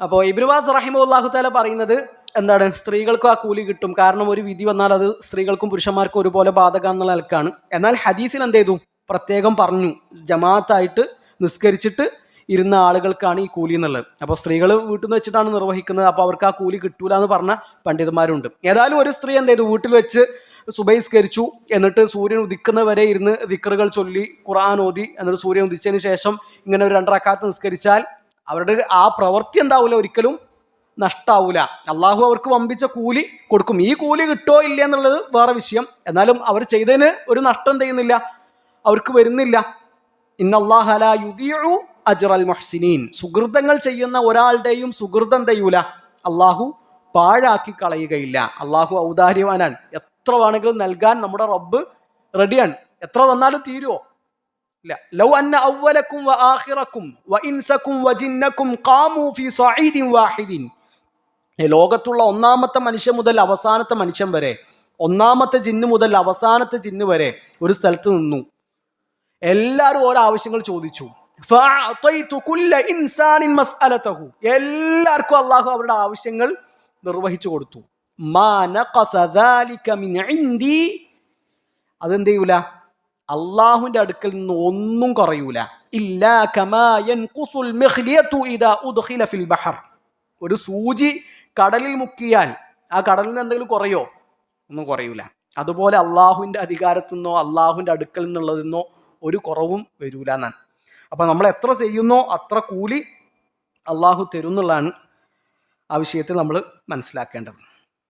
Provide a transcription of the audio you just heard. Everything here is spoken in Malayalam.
അപ്പോൾ ഇബ്രുവാസ് റഹിമുല്ലാഹു താല പറയുന്നത് എന്താണ്? സ്ത്രീകൾക്കും ആ കൂലി കിട്ടും. കാരണം ഒരു വിധി വന്നാൽ അത് സ്ത്രീകൾക്കും പുരുഷന്മാർക്കും ഒരുപോലെ ബാധക എന്നുള്ള നിലക്കാണ്. എന്നാൽ ഹദീസിൽ എന്ത് ചെയ്തു? പ്രത്യേകം പറഞ്ഞു. ജമാഅത്തായിട്ട് നിസ്കരിച്ചിട്ട് ഇരുന്ന ആളുകൾക്കാണ് ഈ കൂലി എന്നുള്ളത്. അപ്പോൾ സ്ത്രീകൾ വീട്ടിൽ നിന്ന് വെച്ചിട്ടാണ് നിർവഹിക്കുന്നത്. അപ്പോൾ അവർക്ക് ആ കൂലി കിട്ടൂല എന്ന് പറഞ്ഞ പണ്ഡിതന്മാരുണ്ട്. ഏതായാലും ഒരു സ്ത്രീ എന്ത് ചെയ്തു? വീട്ടിൽ വെച്ച് സുബൈസ്കരിച്ചു. എന്നിട്ട് സൂര്യൻ ഉദിക്കുന്നവരെ ഇരുന്ന് ദിക്കറുകൾ ചൊല്ലി ഖുർആൻ ഓതി. എന്നിട്ട് സൂര്യൻ ഉദിച്ചതിന് ശേഷം ഇങ്ങനെ ഒരു രണ്ടറക്കാത്ത് നിസ്കരിച്ചാൽ അവരുടെ ആ പ്രവൃത്തി എന്താവില്ല ഒരിക്കലും? നഷ്ടാവൂല. അള്ളാഹു അവർക്ക് വമ്പിച്ച കൂലി കൊടുക്കും. ഈ കൂലി കിട്ടോ ഇല്ല എന്നുള്ളത് വേറെ വിഷയം. എന്നാലും അവർ ചെയ്തതിന് ഒരു നഷ്ടം ചെയ്യുന്നില്ല? അവർക്ക് വരുന്നില്ല. ഇന്നല്ലാഹല യുദിയു അജ്റൽ മുഹ്സിനീൻ. സുഹൃതങ്ങൾ ചെയ്യുന്ന ഒരാളുടെയും സുഹൃതം തെയ്യൂല അള്ളാഹു പാഴാക്കി കളയുകയില്ല. അള്ളാഹു ഔദാര്യവാനാണ്. എത്ര വേണമെങ്കിലും നൽകാൻ നമ്മുടെ റബ്ബ് റെഡിയാണ്. എത്ര തന്നാലും തീരുവോ? ലൗ അന്ന അവലക്കും വ വ ഇൻസക്കും വ ജിന്നക്കും ഫി സഈദിൻ വാഹിദിൻ. ലോകത്തുള്ള ഒന്നാമത്തെ മനുഷ്യൻ മുതൽ അവസാനത്തെ മനുഷ്യൻ വരെ ഒന്നാമത്തെ ജിന്ന് മുതൽ അവസാനത്തെ ജിന്ന് വരെ ഒരു സ്ഥലത്ത് നിന്നു. എല്ലാവരും ഓരോ ആവശ്യങ്ങൾ ചോദിച്ചു. എല്ലാവർക്കും അള്ളാഹു അവരുടെ ആവശ്യങ്ങൾ നിർവഹിച്ചു കൊടുത്തു. മാ അതെന്ത് ചെയ്യൂല? അള്ളാഹുവിന്റെ അടുക്കൽ നിന്ന് ഒന്നും കുറയൂല. ഇല്ലാ ഫിൽ ബഹർ. ഒരു സൂചി കടലിൽ മുക്കിയാൽ ആ കടലിൽ നിന്ന് എന്തെങ്കിലും കുറയോ? ഒന്നും കുറയൂല. അതുപോലെ അള്ളാഹുവിന്റെ അധികാരത്തു നിന്നോ അള്ളാഹുവിന്റെ അടുക്കൽ നിന്നുള്ളതിൽ നിന്നോ ഒരു കുറവും വരൂല എന്നാണ്. അപ്പൊ നമ്മൾ എത്ര ചെയ്യുന്നോ അത്ര കൂലി അള്ളാഹു തരുന്നുള്ളതാണ് ആ വിഷയത്തിൽ നമ്മൾ മനസ്സിലാക്കേണ്ടത്.